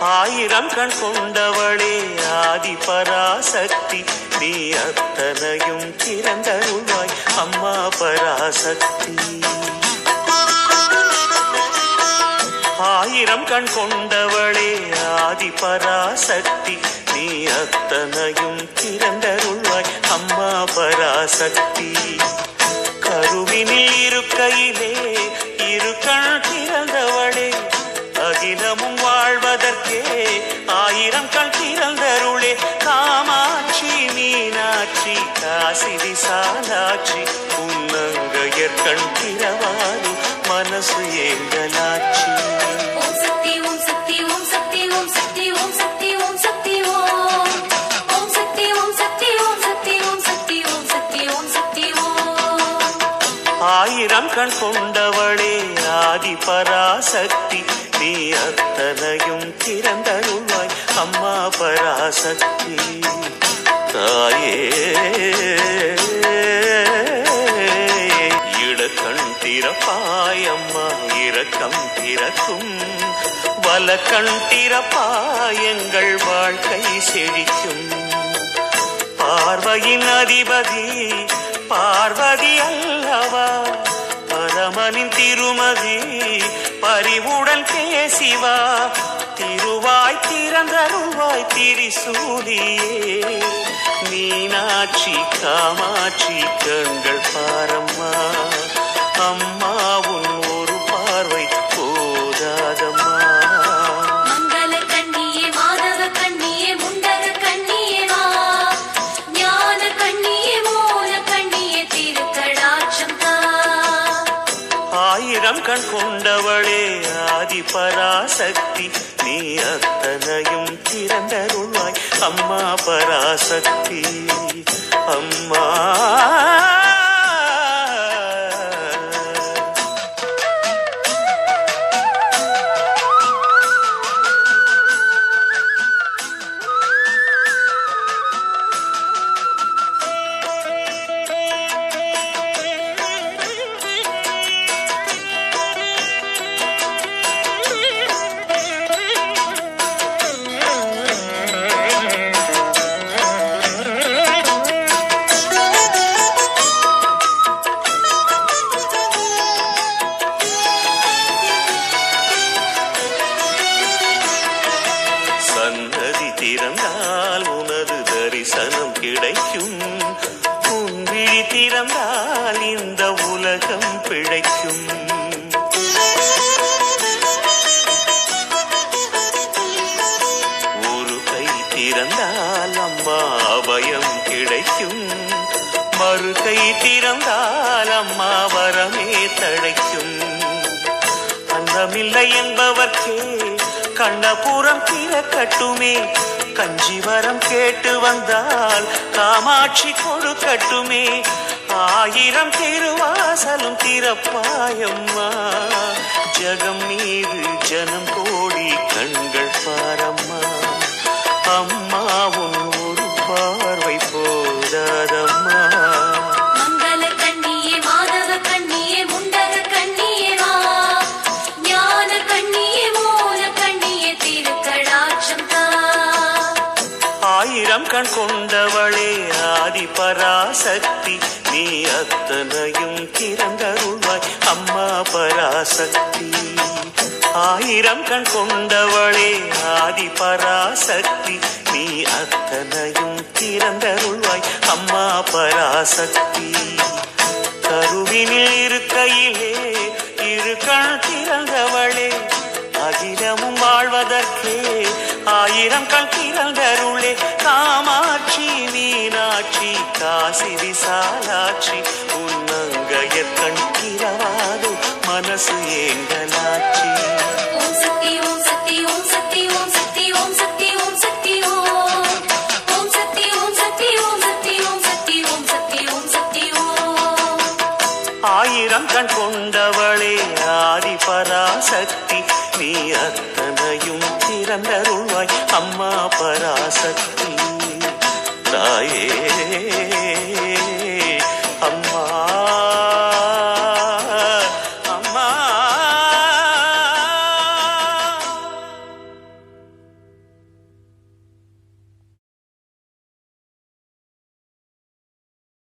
ஆயிரம் கண் கொண்டவளே ஆதி பராசக்தி நீ அத்தனையும் திறந்தருள்வாய் அம்மா பராசக்தி. ஆயிரம் கண் கொண்டவளே ஆதி பராசக்தி நீ அத்தனையும் திறந்தருள்வாய் அம்மா பராசக்தி. அகிலமும் வாழ்வதற்கே ஆயிரம் கண் திறந்தருளே காமாட்சி மீனாட்சி காசி விசாலாட்சி உன்னங்கையர் கண் திறவாது மனசு ஓம் ஆயிரம் கண் கொண்டவளே ஆதி பராசக்தி நீ அத்தனையும் திறந்தருள்வாய். அம்மா பராசக்தி தாயே. இடக்கண் திறப்பாய் அம்மா இரக்கம் திறக்கும். வலக்கண் திறப்பாய் எங்கள் வாழ்க்கை செழிக்கும். பார்வையின் அதிபதி பார்வதி அல்லவா? திருமதி. பரிவுடன் பேசிவா. திருவாய் திறந்தருவாய் திரிசூலியே. மீனாட்சி காமாட்சி கண்கள் பாரம்மா. அம்மாவும் ஆயிரம் கண் கொண்டவளே ஆதி பராசக்தி நீ அத்தனையும் திறந்தருள்வாய் அம்மா பராசக்தி. அம்மா. திறந்தால் இந்த உலகம் பிழைக்கும். ஒரு கை திறந்தால் அம்மா அபயம் கிடைக்கும். மறு கை திறந்தால் அம்மா வரமே தழைக்கும். அந்தமில்லை என்பவர்க்கே கண்ணபுரம் திறக்கட்டுமே கஞ்சிவரம் கேட்டு வந்தால் காமாட்சி கொடுக்கட்டுமே ஆயிரம் திருவாசலும் திறப்பாயம்மா. ஜகம் மீது ஜனம் கோடி கண்கள் பாரம்மா. அம்மாவும் ஒரு பார்வை போதாதம்மா. ஆயிரம் கண் கொண்டவளே ஆதி பராசக்தி நீ அத்தனையும் திறந்தருள்வாய் அம்மா பராசக்தி. ஆயிரம் கண் கொண்டவளே ஆதி பராசக்தி நீ அத்தனையும் திறந்தருள்வாய் அம்மா பராசக்தி. கருவினில் இருக்கையிலே இரு கண் திறந்தவளே அகிலமும் வாழ்வதற்கே ஆயிரம் கண் திறந்தருளே. காமா காசி விசாலாட்சி உன்னங்கையர் கண் திறவாது மனசு ஏங்கலாட்சி ஓம் சக்தி ஓம் சக்தி ஓம் சக்தி ஓம் சக்தி ஓம் சக்தி ஓம் சக்தி ஓம் ஓம் சக்தி ஓம் சக்தி ஓம் சக்தி ஓம் சக்தி ஓம் சக்தி ஓம் சக்தி ஓம் ஆயிரம் கண் கொண்டவளே ஆதி பராசக்தி நீ அத்தனையும் திறந்தருள்வாய் அம்மா பராசக்தி தாயே.